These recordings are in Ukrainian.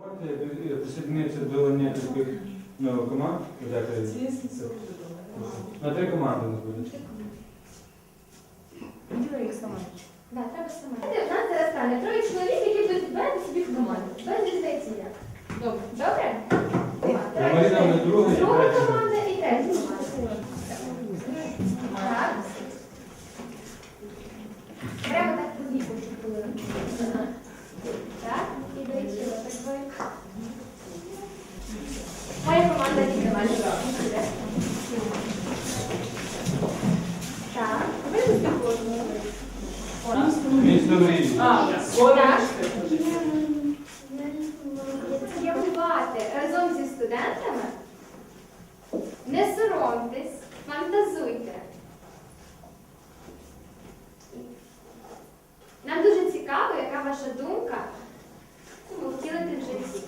Можете присоединитися до нескольких нових команд? На три команди у нас буде. Да, треба саме. У нас зараз стане троє чоловік, які будуть збирати собі в команду. Без різниці як. Добре. Добре? Троє Марина, чоловік. ми друга і Друга третя. команда і третя команда. Так. Прямо так по віку, щоб були. Так, і долетіло такою. Моя команда віддавала. Так. А, Так. Разом зі студентами. Не соромтесь, фантазуйте. Нам дуже цікаво, яка ваша думка втілити в житті.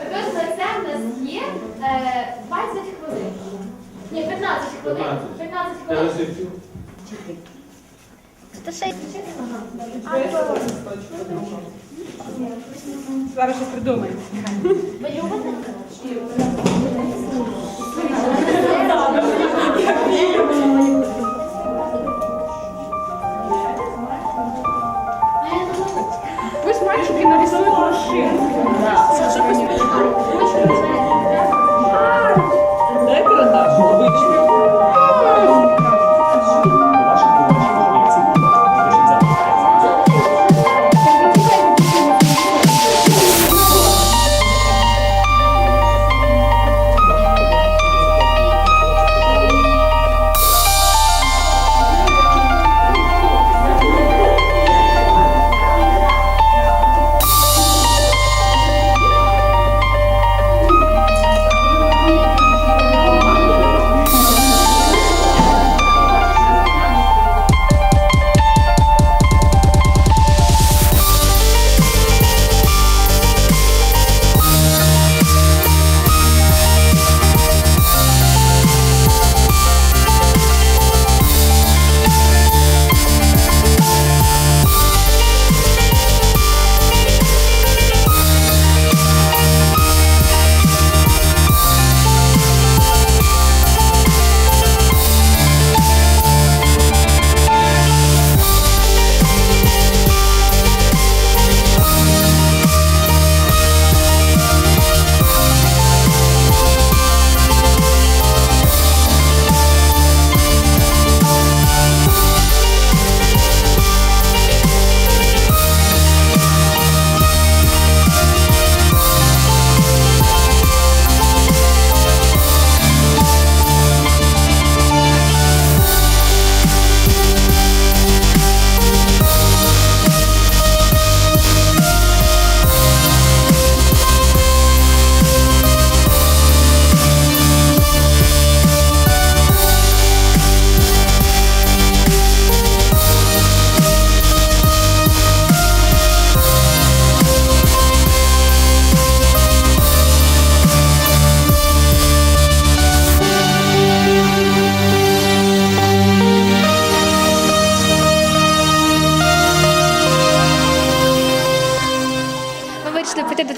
Отож, на це в нас є е, 20 хвилин. Ні, 15 хвилин. 15. 15 хвилин. Зараз щось придумаємо. Ви ж мальчики нарисують машину.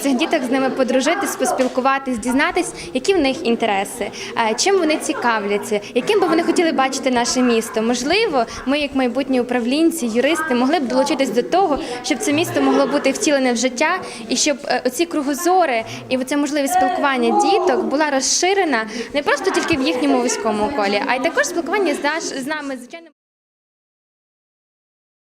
Цих діток, з ними подружитись, поспілкуватись, дізнатись, які в них інтереси, е, чим вони цікавляться, яким би вони хотіли бачити наше місто. Можливо, ми, як майбутні управлінці, юристи, могли б долучитись до того, щоб це місто могло бути втілене в життя, і щоб е, оці кругозори і оця можливість спілкування діток була розширена не просто тільки в їхньому вузькому колі, а й також спілкування з наш з нами звичайно.